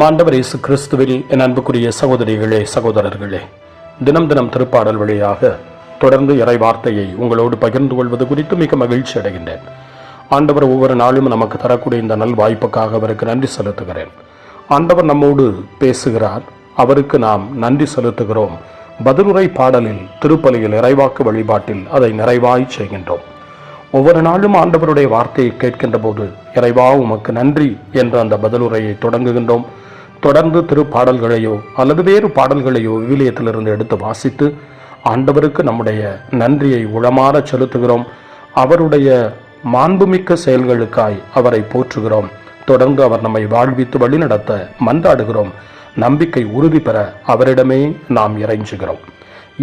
நம் ஆண்டவர் இயேசு கிறிஸ்துவில் என் அன்புக்குரிய சகோதரிகளே சகோதரர்களே தினம் தினம் திருப்பாடல் வழியாக தொடர்ந்து இறை வார்த்தையை உங்களோடு பகிர்ந்து கொள்வது குறித்து மிக மகிழ்ச்சி அடைகின்றேன். ஆண்டவர் ஒவ்வொரு நாளும் நமக்கு தரக்கூடிய இந்த நல் வாய்ப்புக்காக அவருக்கு நன்றி செலுத்துகிறேன். ஆண்டவர் நம்மோடு பேசுகிறார். அவருக்கு நாம் நன்றி செலுத்துகிறோம். பதிலுரை பாடலில் திருப்பலியில் இறைவாக்கு வழிபாட்டில் அதை நிறைவாய் செய்கின்றோம். ஒவ்வொரு நாளும் ஆண்டவருடைய வார்த்தையை கேட்கின்ற போது இறைவா உமக்கு நன்றி என்ற அந்த பதிலுரையை தொடங்குகின்றோம். தொடர்ந்து திருப்பாடல்களையோ அல்லது வேறு பாடல்களையோ விவிலியத்திலிருந்து எடுத்து வாசித்து ஆண்டவருக்கு நம்முடைய நன்றியை உளமாற செலுத்துகிறோம். அவருடைய மாண்புமிக்க செயல்களுக்காய் அவரை போற்றுகிறோம். தொடர்ந்து அவர் நம்மை வாழ்வித்து வழிநடத்த மன்றாடுகிறோம். நம்பிக்கை உறுதி பெற அவரிடமே நாம் இறைஞ்சுகிறோம்.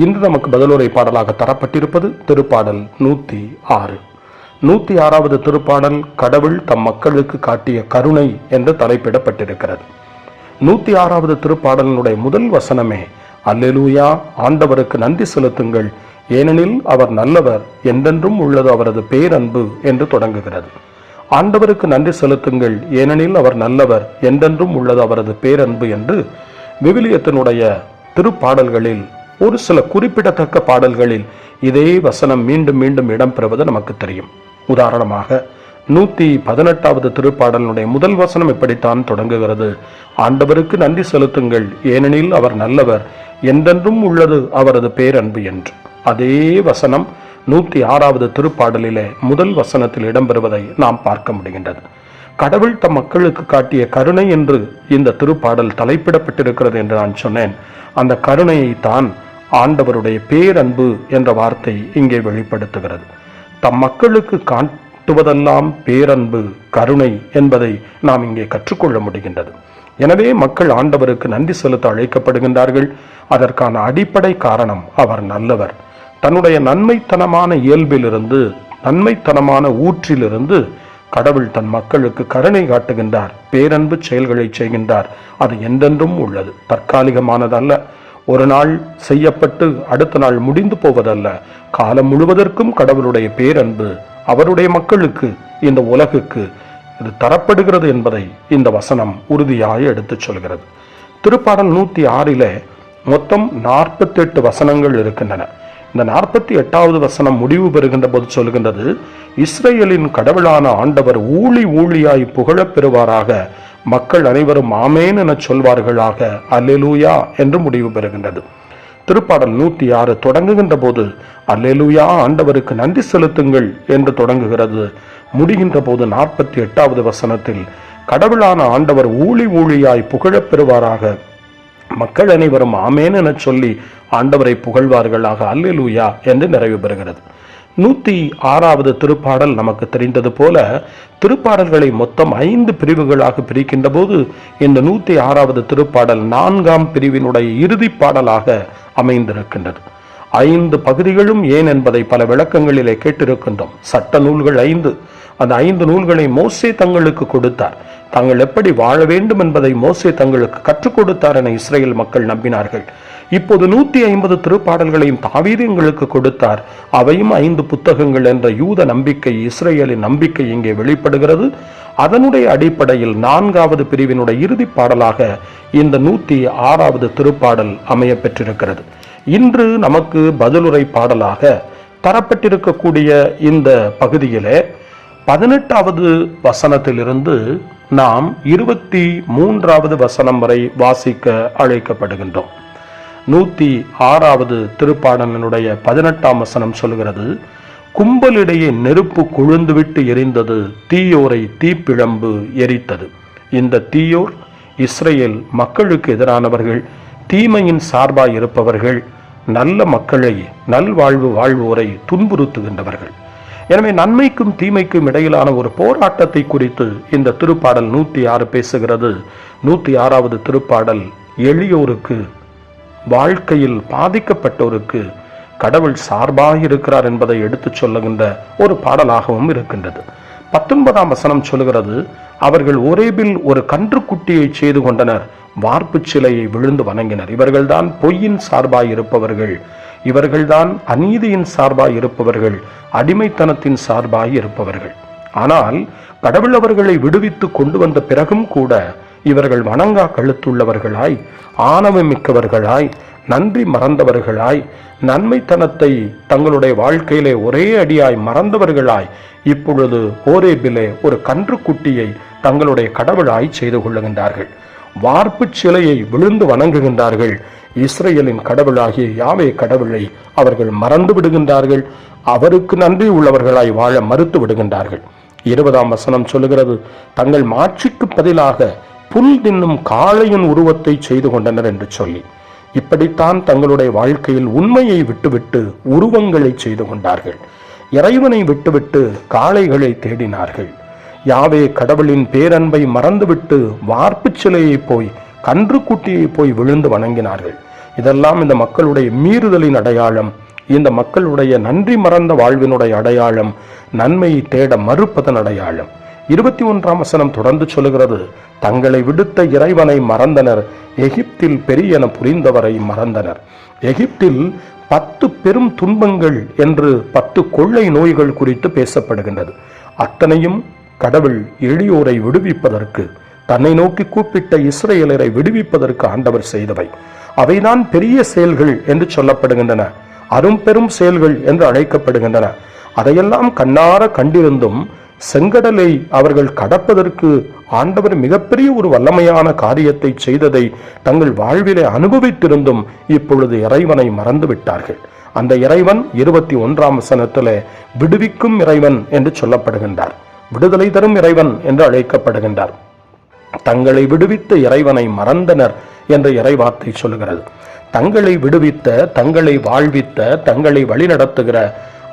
இன்று நமக்கு பதிலுரை பாடலாக தரப்பட்டிருப்பது திருப்பாடல் நூற்றி ஆறு. நூற்றி ஆறாவது திருப்பாடல் கடவுள் தம் மக்களுக்கு காட்டிய கருணை என்று தலைப்பிடப்பட்டிருக்கிறது. நூற்றி ஆறாவது திருப்பாடலினுடைய முதல் வசனமே அல்லெலூயா ஆண்டவருக்கு நன்றி செலுத்துங்கள். ஏனெனில் அவர் நல்லவர் என்றென்றும் உள்ளது அவரது பேரன்பு என்று தொடங்குகிறது. ஆண்டவருக்கு நன்றி செலுத்துங்கள். ஏனெனில் அவர் நல்லவர் என்றென்றும் உள்ளது அவரது பேரன்பு என்று விவிலியத்தினுடைய திருப்பாடல்களில் ஒரு சில குறிப்பிடத்தக்க பாடல்களில் இதே வசனம் மீண்டும் மீண்டும் இடம்பெறுவது நமக்கு தெரியும். உதாரணமாக நூத்தி பதினெட்டாவது திருப்பாடலுடைய முதல் வசனம் இப்படித்தான் தொடங்குகிறது. ஆண்டவருக்கு நன்றி செலுத்துங்கள் ஏனெனில் அவர் நல்லவர் என்றென்றும் உள்ளது அவரது பேரன்பு என்று. அதே வசனம் நூத்தி ஆறாவது திருப்பாடலிலே முதல் வசனத்தில் இடம்பெறுவதை நாம் பார்க்க முடிகின்றது. கடவுள் தம் மக்களுக்கு காட்டிய கருணை என்று இந்த திருப்பாடல் தலைப்பிடப்பட்டிருக்கிறது என்று நான் சொன்னேன். அந்த கருணையை தான் ஆண்டவருடைய பேரன்பு என்ற வார்த்தை இங்கே வெளிப்படுத்துகிறது. தம் மக்களுக்கு காட்டுவதெல்லாம் பேரன்பு கருணை என்பதை நாம் இங்கே கற்றுக்கொள்ள முடிகின்றது. எனவே மக்கள் ஆண்டவருக்கு நன்றி செலுத்த அழைக்கப்படுகின்றார்கள். அதற்கான அடிப்படை காரணம் அவர் நல்லவர். தன்னுடைய நன்மைத்தனமான இயல்பிலிருந்து நன்மைத்தனமான ஊற்றிலிருந்து கடவுள் தன் மக்களுக்கு கருணை காட்டுகின்றார் பேரன்பு செயல்களை செய்கின்றார். அது என்றென்றும் உள்ளது. தற்காலிகமானதல்ல. ஒரு நாள் செய்யப்பட்டு அடுத்த நாள் முடிந்து போவதல்ல. காலம் முழுவதற்கும் கடவுளுடைய பேரன்பு அவருடைய மக்களுக்கு இந்த உலகுக்கு இது தரப்படுகிறது என்பதை இந்த வசனம் உறுதியாக எடுத்துச் சொல்கிறது. திருப்பாடல் நூத்தி ஆறிலே மொத்தம் நாற்பத்தெட்டு வசனங்கள் இருக்கின்றன. இந்த நாற்பத்தி எட்டாவது வசனம் முடிவு பெறுகின்ற போது சொல்கின்றது இஸ்ரேலின் கடவுளான ஆண்டவர் ஊழி ஊழியாய் புகழப் பெறுவாராக மக்கள் அனைவரும் ஆமேன் என சொல்வார்களாக. அல்லேலூயா என்று முடிவு பெறுகின்றது. திருப்பாடல் நூத்தி ஆறு தொடங்குகின்ற போது அல்லேலூயா ஆண்டவருக்கு நன்றி செலுத்துங்கள் என்று தொடங்குகிறது. முடிகின்ற போது நாற்பத்தி எட்டாவது வசனத்தில் கடவுளான ஆண்டவர் ஊழி ஊழியாய் புகழப் பெறுவாராக. மக்கள் அனைவரும் ஆமேன் என சொல்லி ஆண்டவரை புகழ்வார்களாக. அல்லேலூயா என்று நிறைவு பெறுகிறது. நூற்றி ஆறாவது திருப்பாடல் நமக்கு தெரிந்தது போல திருப்பாடல்களை மொத்தம் ஐந்து பிரிவுகளாக பிரிக்கின்ற போது இந்த நூத்தி ஆறாவது திருப்பாடல் நான்காம் பிரிவினுடைய இறுதி பாடலாக அமைந்திருக்கின்றது. ஐந்து பகுதிகளும் ஏன் என்பதை பல விளக்கங்களிலே கேட்டிருக்கின்றோம். சட்ட நூல்கள் ஐந்து அந்த ஐந்து நூல்களை மோசே தங்களுக்கு கொடுத்தார். தாங்கள் எப்படி வாழ வேண்டும் என்பதை மோசே தங்களுக்கு கற்றுக் கொடுத்தார் என இஸ்ரேல் மக்கள் நம்பினார்கள். இப்போது நூத்தி ஐம்பது திருப்பாடல்களையும் தாவீது எங்களுக்கு கொடுத்தார். அவையும் ஐந்து புத்தகங்கள் என்ற யூத நம்பிக்கை இஸ்ரேலின் நம்பிக்கை இங்கே வெளிப்படுகிறது. அதனுடைய அடிப்படையில் நான்காவது பிரிவினுடைய இறுதி பாடலாக இந்த நூத்தி ஆறாவது திருப்பாடல் அமைய பெற்றிருக்கிறது இன்று நமக்கு பதிலுரை பாடலாக தரப்பட்டிருக்கக்கூடிய இந்த பகுதியிலே பதினெட்டாவது வசனத்திலிருந்து நாம் இருபத்தி மூன்றாவது வசனம் வரை வாசிக்க அழைக்கப்படுகின்றோம். நூத்தி ஆறாவது திருப்பாடலினுடைய பதினெட்டாம் வசனம் சொல்கிறது கும்பலிடையே நெருப்பு கொழுந்துவிட்டு எரிந்தது தீயோரை தீப்பிழம்பு எரித்தது. இந்த தீயோர் இஸ்ரேல் மக்களுக்கு எதிரானவர்கள் தீமையின் சார்பாய் இருப்பவர்கள் நல்ல மக்களை நல்வாழ்வு வாழ்வோரை துன்புறுத்துகின்றவர்கள். எனவே நன்மைக்கும் தீமைக்கும் இடையிலான ஒரு போராட்டத்தை குறித்து இந்த திருப்பாடல் நூற்றி ஆறு பேசுகிறது. நூற்றி ஆறாவது திருப்பாடல் எளியோருக்கு வாழ்க்கையில் பாதிக்கப்பட்டோருக்கு கடவுள் சார்பாக இருக்கிறார் என்பதை எடுத்துச் சொல்லுகின்ற ஒரு பாடலாகவும் இருக்கின்றது. பத்தொன்பதாம் வசனம் சொல்கிறது அவர்கள் ஒரேபில் ஒரு கன்றுக்குட்டியை செய்து கொண்டனர். வார்ப்பு சிலையை விழுந்து வணங்கினர். இவர்கள்தான் பொய்யின் சார்பாய் இருப்பவர்கள். இவர்கள்தான் அநீதியின் சார்பாய் இருப்பவர்கள் அடிமைத்தனத்தின் சார்பாய் இருப்பவர்கள். ஆனால் கடவுள் அவர்களை விடுவித்து கொண்டு வந்த பிறகும் கூட இவர்கள் வணங்கா கழுத்துள்ளவர்களாய் ஆணவமிக்கவர்களாய் நன்றி மறந்தவர்களாய் நன்மைத்தனத்தை தங்களுடைய வாழ்க்கையிலே ஒரே அடியாய் மறந்தவர்களாய் இப்பொழுது ஓரேபிலே ஒரு கன்றுக்குட்டியை தங்களுடைய கடவுளாய் செய்து கொள்ளுகின்றார்கள். வார்ப்பு சிலையை விழுந்து வணங்குகின்றார்கள். இஸ்ரேலின் கடவுளாகிய யாவே கடவுளை அவர்கள் மறந்து விடுகின்றார்கள். அவருக்கு நன்றி உள்ளவர்களாய் வாழ மறுத்து விடுகின்றார்கள். இருபதாம் வசனம் சொல்லுகிறது தங்கள் மாட்சிக்கு பதிலாக புல் தின்னும் காளையின் உருவத்தை செய்து கொண்டனர் என்று சொல்லி இப்படித்தான் தங்களுடைய வாழ்க்கையில் உண்மையை விட்டுவிட்டு உருவங்களை செய்து கொண்டார்கள். இறைவனை விட்டுவிட்டு காளைகளை தேடினார்கள். யாவே கடவுளின் பேரன்பை மறந்துவிட்டு வார்ப்புச் சிலையை போய் கன்றுக்குட்டியை போய் விழுந்து வணங்கினார்கள். இதெல்லாம் இந்த மக்களுடைய மீறுதலின் அடையாளம். இந்த மக்களுடைய நன்றி மறந்த வாழ்வினுடைய அடையாளம். நன்மையை தேட மறுப்பதன் அடையாளம். இருபத்தி ஒன்றாம் வசனம் தொடர்ந்து சொல்லுகிறது தங்களை விடுத்த இறைவனை மறந்தனர். எகிப்தில் பெரியன புரிந்தவரை மறந்தனர். எகிப்தில் பத்து பெரும் துன்பங்கள் என்று பத்து கொள்ளை நோய்கள் குறித்து பேசப்படுகின்றது. அத்தனையும் கடவுள் எளியோரை விடுவிப்பதற்கு தன்னை நோக்கி கூப்பிட்ட இஸ்ரேலரை விடுவிப்பதற்கு ஆண்டவர் செய்தவை. அவைதான் பெரிய செயல்கள் என்று சொல்லப்படுகின்றன அரும்பெரும் செயல்கள் என்று அழைக்கப்படுகின்றன. அதையெல்லாம் கண்ணார கண்டிருந்தும் செங்கடலை அவர்கள் கடப்பதற்கு ஆண்டவர் மிகப்பெரிய ஒரு வல்லமையான காரியத்தை செய்ததை தங்கள் வாழ்விலே அனுபவித்திருந்தும் இப்பொழுது இறைவனை மறந்து விட்டார்கள் அந்த இறைவன் இருபத்தி ஒன்றாம் சனத்தில் விடுவிக்கும் இறைவன் என்று சொல்லப்படுகின்றார். விடுதலை தரும் இறைவன் என்று அழைக்கப்படுகின்றார். தங்களை விடுவித்த இறைவனை மறந்தனர் என்ற இறைவார்த்தை சொல்கிறது தங்களை விடுவித்த தங்களை வாழ்வித்த தங்களை வழிநடத்துகிற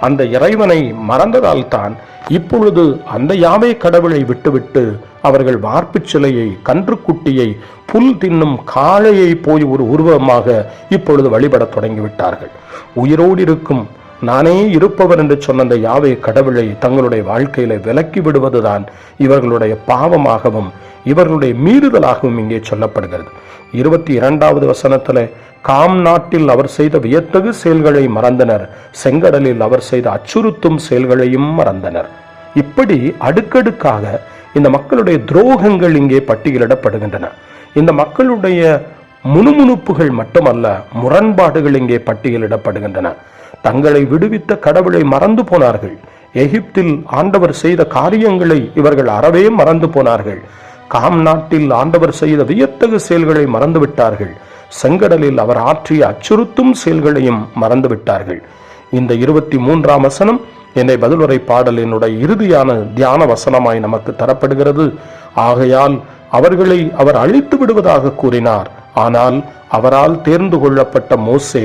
அந்த இறைவனை மறந்ததால் தான் இப்பொழுது அந்த யாவை கடவுளை விட்டுவிட்டு அவர்கள் வார்ப்புச் சிலையை கன்றுக்குட்டியை புல் தின்னும் காளையை போய் ஒரு உருவமாக இப்பொழுது வழிபடத் தொடங்கிவிட்டார்கள். உயிரோடு இருக்கும் நானே இருப்பவர் என்று சொன்ன அந்த யாவை கடவுளை தங்களுடைய வாழ்க்கையில விலக்கி விடுவதுதான் இவர்களுடைய பாவமாகவும் இவர்களுடைய மீறுதலாகவும் இங்கே சொல்லப்படுகிறது. இருபத்தி இரண்டாவது வசனத்துல காம் நாட்டில் அவர் செய்த வியத்தகு செயல்களை மறந்தனர் செங்கடலில் அவர் செய்த அச்சுறுத்தும் செயல்களையும் மறந்தனர். இப்படி அடுக்கடுக்காக இந்த மக்களுடைய துரோகங்கள் இங்கே பட்டியலிடப்படுகின்றன. இந்த மக்களுடைய முணுமுணுப்புகள் மட்டுமல்ல முரண்பாடுகள் இங்கே பட்டியலிடப்படுகின்றன. தங்களை விடுவித்த கடவுளை மறந்து போனார்கள். எகிப்தில் ஆண்டவர் செய்த காரியங்களை இவர்கள் அறவே மறந்து போனார்கள். காம் நாட்டில் ஆண்டவர் செய்த வியத்தகு செயல்களை மறந்து விட்டார்கள். செங்கடலில் அவர் ஆற்றிய அச்சுறுத்தும் செயல்களையும் மறந்து விட்டார்கள். இந்த இருபத்தி மூன்றாம் வசனம் என்னை பதிலுரை பாடலினுடைய இறுதியான தியான வசனமாய் நமக்கு தரப்படுகிறது. ஆகையால் அவர்களை அவர் அழித்து விடுவதாக கூறினார். ஆனால் அவரால் தேர்ந்து கொள்ளப்பட்ட மோசே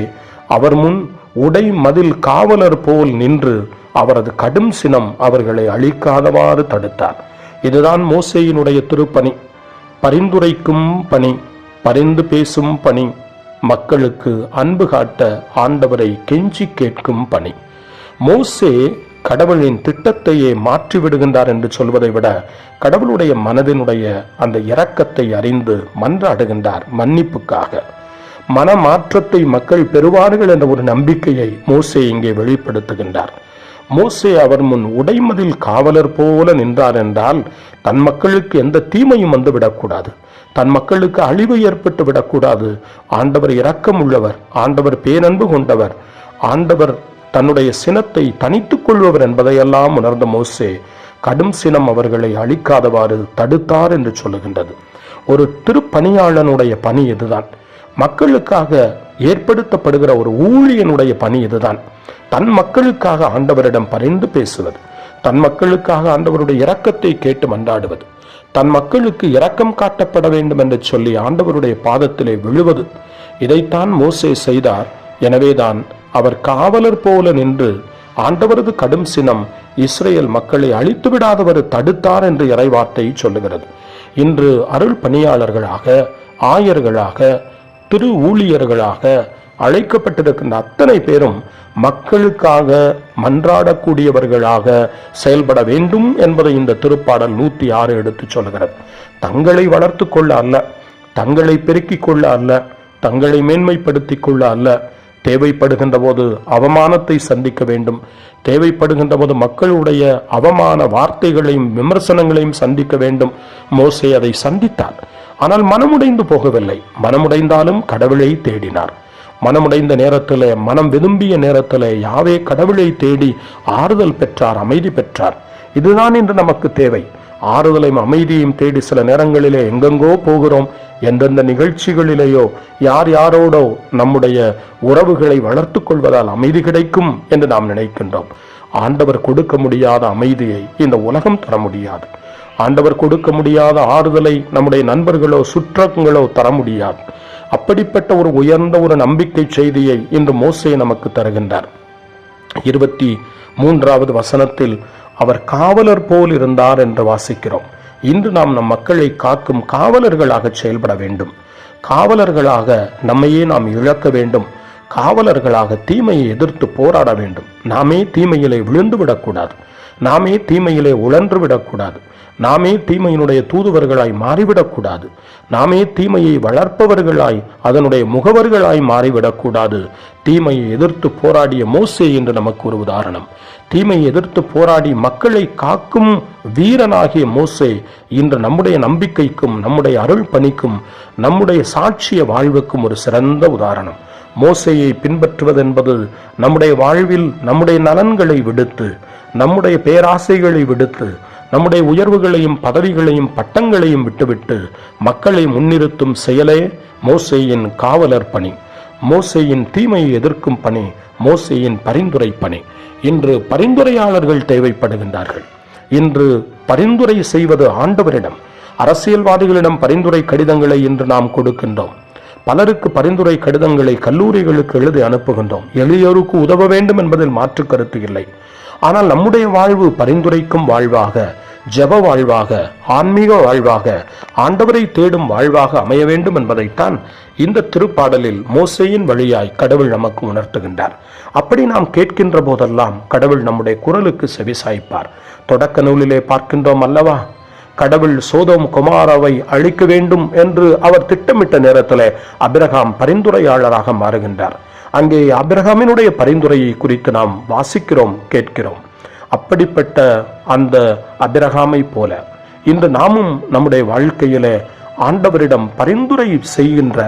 அவர் முன் உடை மதில் காவலர் போல் நின்று அவரது கடும் சினம் அவர்களை அழிக்காதவாறு தடுத்தார். இதுதான் மோசையினுடைய திருப்பணி. பரிந்துரைக்கும் பணி பரிந்து பேசும் பணி மக்களுக்கு அன்பு காட்ட ஆண்டவரை கெஞ்சி கேட்கும் பணி. மோசே கடவுளின் திட்டத்தையே மாற்றி விடுகின்றார் என்று சொல்வதை விட கடவுளுடைய மனதினுடைய அந்த இரக்கத்தை அறிந்து மன்றாடுகின்றார் மன்னிப்புக்காக. மனமாற்றத்தை மக்கள் பெறுவார்கள் என்ற ஒரு நம்பிக்கையை மோசே இங்கே வெளிப்படுத்துகின்றார். மோசே அவர் முன் உடைமதில் காவலர் போல நின்றார் என்றால் தன் மக்களுக்கு எந்த தீமையும் வந்து விடக்கூடாது. தன் மக்களுக்கு அழிவு ஏற்பட்டு விடக்கூடாது. ஆண்டவர் இரக்கம் உள்ளவர் ஆண்டவர் பேரன்பு கொண்டவர் ஆண்டவர் தன்னுடைய சினத்தை தனித்துக் கொள்பவர் என்பதையெல்லாம் உணர்ந்த மோசே கடும் சினம் அவர்களை அழிக்காதவாறு தடுத்தார் என்று சொல்லுகின்றது. ஒரு திருப்பணியாளனுடைய பணி இதுதான். மக்களுக்காக ஏற்படுத்தப்படுகிற ஒரு ஊழியனுடைய பணி இதுதான். தன் மக்களுக்காக ஆண்டவரிடம் பரிந்து பேசுவது. தன் மக்களுக்காக ஆண்டவருடைய இரக்கத்தை கேட்டு மன்றாடுவது. தன் மக்களுக்கு இரக்கம் காட்டப்பட வேண்டும் என்று சொல்லி ஆண்டவருடைய பாதத்திலே விழுவது. இதைத்தான் மோசே செய்தார். எனவேதான் அவர் காவலர் போல நின்று ஆண்டவரது கடும் சினம் இஸ்ரேல் மக்களை அழித்து விடாதவர் தடுத்தார் என்று இறைவார்த்தை சொல்லுகிறது. இன்று அருள் பணியாளர்களாக ஆயர்களாக திரு ஊழியர்களாக அழைக்கப்பட்டிருக்கின்ற அத்தனை பேரும் மக்களுக்காக மன்றாடக்கூடியவர்களாக செயல்பட வேண்டும் என்பதை இந்த திருப்பாடல் நூத்தி ஆறு எடுத்து சொல்கிறது. தங்களை வளர்த்து கொள்ள அல்ல தங்களை பெருக்கிக் கொள்ள அல்ல தங்களை மேன்மைப்படுத்திக் கொள்ள அல்ல. தேவைப்படுகின்ற போது அவமானத்தை சந்திக்க வேண்டும். தேவைப்படுகின்ற போது மக்களுடைய அவமான வார்த்தைகளையும் விமர்சனங்களையும் சந்திக்க வேண்டும். மோசே அதை சந்தித்தார். ஆனால் மனமுடைந்து போகவில்லை. மனமுடைந்தாலும் கடவுளை தேடினார். மனமுடைந்த நேரத்திலே மனம் விரும்பிய நேரத்திலே யாவே கடவுளை தேடி ஆறுதல் பெற்றார் அமைதி பெற்றார். இதுதான் இன்று நமக்கு தேவை. ஆறுதலையும் அமைதியையும் தேடி சில நேரங்களிலே எங்கெங்கோ போகிறோம். எந்தெந்த நிகழ்ச்சிகளிலேயோ யார் யாரோடோ நம்முடைய உறவுகளை வளர்த்து கொள்வதால் அமைதி கிடைக்கும் என்று நாம் நினைக்கின்றோம். ஆண்டவர் கொடுக்க முடியாத அமைதியை இந்த உலகம் தர முடியாது. ஆண்டவர் கொடுக்க முடியாத ஆறுதலை நம்முடைய நண்பர்களோ சுற்றங்களோ தர முடியாது. அப்படிப்பட்ட ஒரு உயர்ந்த ஒரு நம்பிக்கை செய்தியை இன்று மோசே நமக்கு தருகின்றார். இருபத்தி மூன்றாவது வசனத்தில் அவர் காவலர் போல் இருந்தார் என்று வாசிக்கிறோம். இன்று நாம் நம் மக்களை காக்கும் காவலர்களாக செயல்பட வேண்டும். காவலர்களாக நம்மையே நாம் இழக்க வேண்டும். காவலர்களாக தீமையை எதிர்த்து போராட வேண்டும். நாமே தீமையிலே விழுந்து விடக்கூடாது நாமே தீமையிலே உழன்று விடக்கூடாது நாமே தீமையினுடைய தூதுவர்களாய் மாறிவிடக்கூடாது. நாமே தீமையை வளர்ப்பவர்களாய் அதனுடைய முகவர்களாய் மாறிவிடக்கூடாது. தீமையை எதிர்த்து போராடிய மோசே என்று நமக்கு ஒரு உதாரணம். தீமையை எதிர்த்து போராடி மக்களை காக்கும் வீரனாகிய மோசே இன்று நம்முடைய நம்பிக்கைக்கும் நம்முடைய அருள் பணிக்கும் நம்முடைய சாட்சிய வாழ்வுக்கும் ஒரு சிறந்த உதாரணம். மோசையை பின்பற்றுவதென்பது நம்முடைய வாழ்வில் நம்முடைய நலன்களை விடுத்து நம்முடைய பேராசைகளை விடுத்து நம்முடைய உயர்வுகளையும் பதவிகளையும் பட்டங்களையும் விட்டுவிட்டு மக்களை முன்னிறுத்தும் செயலே மோசையின் காவலர் பணி. மோசையின் தீமையை எதிர்க்கும் பணி மோசையின் பரிந்துரை பணி. இன்று பரிந்துரையாளர்கள் தேவைப்படுகின்றார்கள். இன்று பரிந்துரை செய்வது ஆண்டவரிடம் அரசியல்வாதிகளிடம் பரிந்துரை கடிதங்களை இன்று நாம் கொடுக்கின்றோம். பலருக்கு பரிந்துரை கடிதங்களை கல்லூரிகளுக்கு எழுதி அனுப்புகின்றோம். எளியோருக்கு உதவ வேண்டும் என்பதில் மாற்று கருத்து இல்லை. ஆனால் நம்முடைய வாழ்வு பரிந்துரைக்கும் வாழ்வாக ஜப வாழ்வாக ஆன்மீக வாழ்வாக ஆண்டவரை தேடும் வாழ்வாக அமைய வேண்டும் என்பதைத்தான் இந்த திருப்பாடலில் மோசையின் வழியாய் கடவுள் நமக்கு உணர்த்துகின்றார். அப்படி நாம் கேட்கின்ற போதெல்லாம் கடவுள் நம்முடைய குரலுக்கு செவிசாய்ப்பார். தொடக்க நூலிலே பார்க்கின்றோம் அல்லவா? கடவுள் சோதோம் குமாராவை அழிக்க வேண்டும் என்று அவர் திட்டமிட்ட நேரத்தில் அபிரகாம் பரிந்துரையாளராக மாறுகின்றார். அங்கே அபிரகாமினுடைய பரிந்துரையை குறித்து நாம் வாசிக்கிறோம் கேட்கிறோம். அப்படிப்பட்ட அந்த அபிரகாமை போல இன்று நாமும் நம்முடைய வாழ்க்கையில ஆண்டவரிடம் பரிந்துரை செய்கின்ற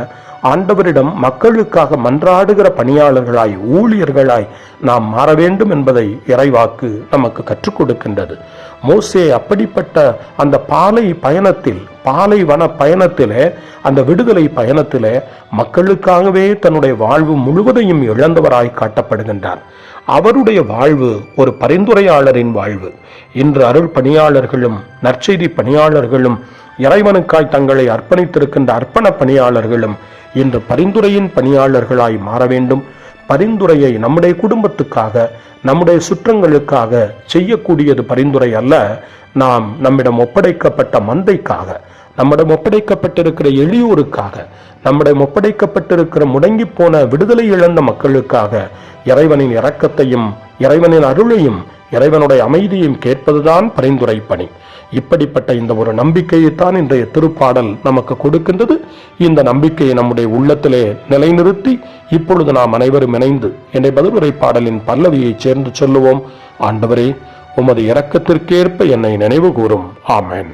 ஆண்டவரிடம் மக்களுக்காக மன்றாடுகிற பணியாளர்களாய் ஊழியர்களாய் நாம் மாற வேண்டும் என்பதை இறைவாக்கு நமக்கு கற்றுக் கொடுக்கின்றது. மோசே அப்படிப்பட்ட அந்த பாலை பயணத்தில் பாலை வன பயணத்திலே அந்த விடுதலை பயணத்திலே மக்களுக்காகவே தன்னுடைய வாழ்வு முழுவதையும் இழந்தவராய் காட்டப்படுகின்றார். அவருடைய வாழ்வு ஒரு பரிந்துரையாளரின் வாழ்வு. இன்று அருள் பணியாளர்களும் நற்செய்தி பணியாளர்களும் இறைவனுக்காய் தங்களை அர்ப்பணித்திருக்கின்ற அர்ப்பண பணியாளர்களும் இன்று பரிந்துரையின் பணியாளர்களாய் மாற வேண்டும். பரிந்துரையை நம்முடைய குடும்பத்துக்காக நம்முடைய சுற்றங்களுக்காக செய்யக்கூடியது பரிந்துரை அல்ல. நாம் நம்மிடம் ஒப்படைக்கப்பட்ட மந்தைக்காக நம்மிடம் ஒப்படைக்கப்பட்டிருக்கிற எளியோருக்காக நம்மிடம் ஒப்படைக்கப்பட்டிருக்கிற முடங்கி போன விடுதலை இழந்த மக்களுக்காக இறைவனின் இரக்கத்தையும் இறைவனின் அருளையும் இறைவனுடைய அமைதியையும் கேட்பதுதான் பரிந்துரை பணி இப்படிப்பட்ட இந்த ஒரு நம்பிக்கையைத்தான் இன்றைய திருப்பாடல் நமக்கு கொடுக்கின்றது. இந்த நம்பிக்கையை நம்முடைய உள்ளத்திலே நிலைநிறுத்தி இப்பொழுது நாம் அனைவரும் இணைந்து என்னை பதிலுரை பாடலின் பல்லவியைச் சேர்ந்து சொல்லுவோம். ஆண்டவரே உமது இரக்கத்திற்கேற்ப என்னை நினைவு கூறும். ஆமேன்.